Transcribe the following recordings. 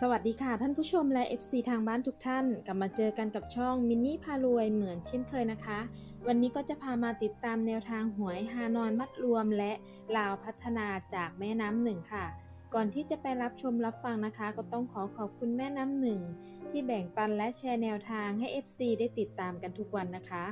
สวัสดีค่ะท่านผู้ชมและ FC ทางบ้านทุกท่าน กลับมาเจอกันกับช่องมินนี่พารวยเหมือนเช่นเคยนะคะ วันนี้ก็จะพามาติดตามแนวทางหวยฮานอยมัดรวมและลาวพัฒนาจากแม่น้ำหนึ่งค่ะ ก่อนที่จะไปรับชมรับฟังนะคะ ก็ต้องขอขอบคุณแม่น้ำหนึ่งที่แบ่งปันและแชร์แนวทางให้ FC ได้ติดตามกันทุกวันนะคะ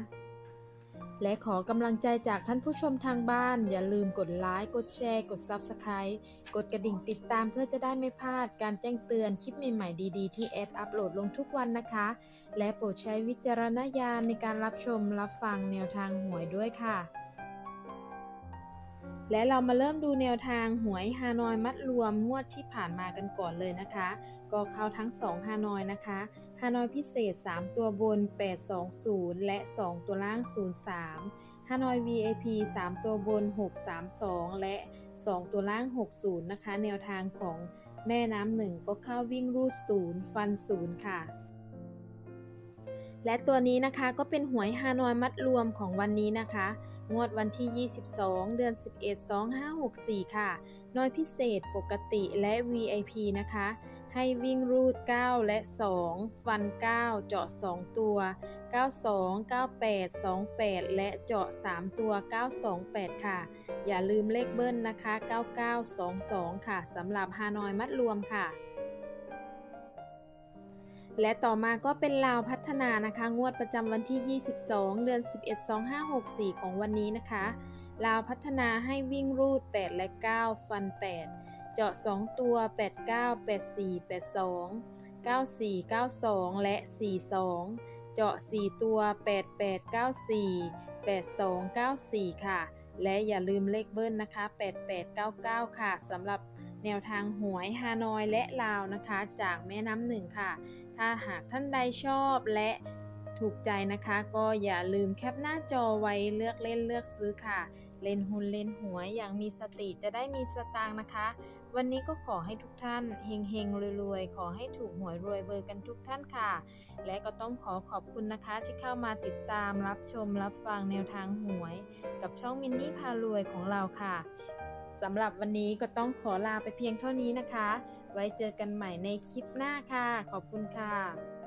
และขอกำลังใจจากท่านผู้ชมทางบ้าน อย่าลืมกดไลค์ กดแชร์ กด Subscribe กดกระดิ่งติดตามเพื่อจะได้ไม่พลาดการแจ้งเตือนคลิปใหม่ๆดีๆ ที่แอดอัปโหลดลงทุกวันนะคะ และโปรดใช้วิจารณญาณในการรับชมรับฟังแนวทางหวยด้วยค่ะ และเรามาเริ่มดูแนวทางหวยฮานอยมัดรวมงวดที่ผ่านมากันก่อนเลยนะคะ ก็เข้าทั้ง 2 ฮานอยนะคะฮานอยพิเศษ 3 ตัวบน 820 และ 2 ตัวล่าง 03ฮานอย VIP 3 ตัวบน 632 และ 2 ตัวล่าง 60 นะคะ แนวทางของแม่น้ำหนึ่งก็เข้าวิ่งรูดศูนย์ฟันศูนย์ค่ะและตัวนี้นะคะก็เป็นหวยฮานอยมัดรวมของวันนี้นะคะ งวดวันที่ 22 เดือน 11 2564 ค่ะ น้อยพิเศษปกติและ VIP นะคะ ให้วิ่งรูด 9 และ 2 ฟัน 9 เจาะ 2 ตัว 92 98 28 และเจาะ 3 ตัว 928 ค่ะ อย่าลืมเลขเบิ้ลนะคะ 9922 ค่ะสำหรับฮานอยมัดรวมค่ะ และต่อมาก็เป็นลาวพัฒนานะคะ งวดประจำวันที่ 22 เดือน 11 2564 ของวันนี้นะคะ ลาวพัฒนาให้วิ่งรูด 8 และ 9 ฟัน 8 เจาะ 2 ตัว 89 84 82 94 92 และ 42 เจาะ 4 ตัว 88 94 82 94 ค่ะ และอย่าลืมเลขเบิ้ลนะคะ 8899 ค่ะสำหรับ แนวทางหวยฮานอยและลาวนะคะ จากแม่น้ำหนึ่งค่ะ ถ้าหากท่านใดชอบและถูกใจนะคะ ก็อย่าลืมแคปหน้าจอไว้เลือกเล่นเลือกซื้อค่ะ เล่นหุ้นเล่นหวยอย่างมีสติจะได้มีสตางค์นะคะ วันนี้ก็ขอให้ทุกท่านเฮงเฮงรวยๆ ขอให้ถูกหวยรวยเบอร์กันทุกท่านค่ะ และก็ต้องขอขอบคุณนะคะ ที่เข้ามาติดตามรับชมรับฟังแนวทางหวย กับช่องมินนี่พารวยของเราค่ะ สำหรับวันนี้ก็ต้องขอลาไปเพียงเท่านี้นะคะ ไว้เจอกันใหม่ในคลิปหน้าค่ะ ขอบคุณค่ะ